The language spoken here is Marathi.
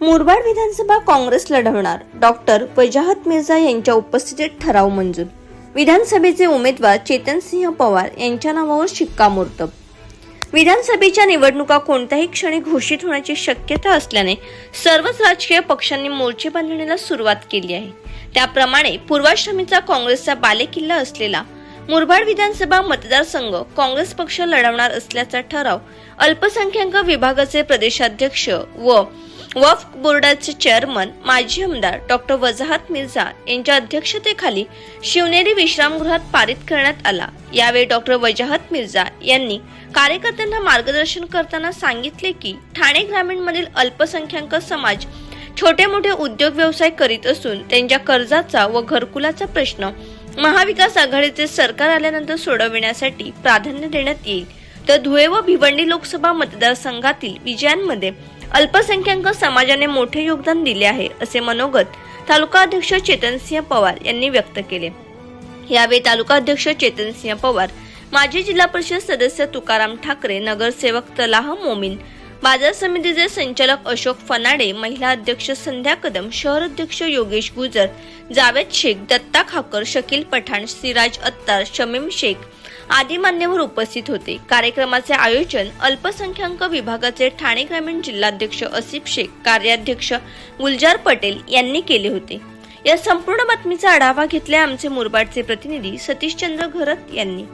मुरबाड विधानसभा काँग्रेस लढवणार. डॉक्टर वजाहत मिर्झा यांच्या उपस्थितीत ठराव मंजूर. विधानसभेचे उमेदवार चेतनसिंह पवार यांच्या नावावर शिक्कामोर्तब. विधानसभेच्या निवडणुका कोणत्याही क्षणी घोषित होण्याची शक्यता असल्याने सर्वच राजकीय पक्षांनी मोर्चे बांधणीला सुरुवात केली आहे. त्याप्रमाणे पूर्वाश्रमीचा काँग्रेसचा बालेकिल्ला असलेला मुरबाड विधानसभा मतदारसंघ काँग्रेस पक्ष लढवणार असल्याचा ठराव अल्पसंख्याक विभागाचे प्रदेशाध्यक्ष व वफ बोर्डाचे चेअरमन माजी आमदार डॉक्टर वजाहत मिर्झा यांच्या अध्यक्षतेखाली शिवनेरी विश्रामगृहात पारित करण्यात आला. यावेळी डॉक्टर वजाहत मिर्झा यांनी कार्यकर्त्यांना मार्गदर्शन करताना सांगितले की ठाणे ग्रामीणमधील अल्पसंख्याक समाज छोटे मोठे उद्योग व्यवसाय करीत असून त्यांच्या कर्जाचा व घरकुलाचा प्रश्न महाविकास आघाडीचे सरकार आल्यानंतर सोडविण्यासाठी प्राधान्य देण्यात येईल. तर धुळे व भिवंडी लोकसभा मतदारसंघातील विजयांमध्ये अल्पसंख्याक समाजाने मोठे योगदान दिले आहे असे मनोगत तालुका अध्यक्ष चेतनसिंह पवार यांनी व्यक्त केले. यावेळी तालुका अध्यक्ष चेतनसिंह पवार माजी जिल्हा परिषद सदस्य तुकाराम ठाकरे नगरसेवक तलाह मोमीन बाजार समितीचे संचालक अशोक फनाडे महिला अध्यक्ष संध्या कदम शहर अध्यक्ष योगेश गुजर जावेद शेख दत्ता खाकर शकील पठाण सिराज अत्तार शमीम शेख आदी मान्यवर उपस्थित होते. कार्यक्रमाचे आयोजन अल्पसंख्याक विभागाचे ठाणे ग्रामीण जिल्हाध्यक्ष असिफ शेख कार्याध्यक्ष गुलजार पटेल यांनी केले होते. या संपूर्ण बातमीचा आढावा घेतलाय आमचे मुरबाडचे प्रतिनिधी सतीशचंद्र घरत यांनी.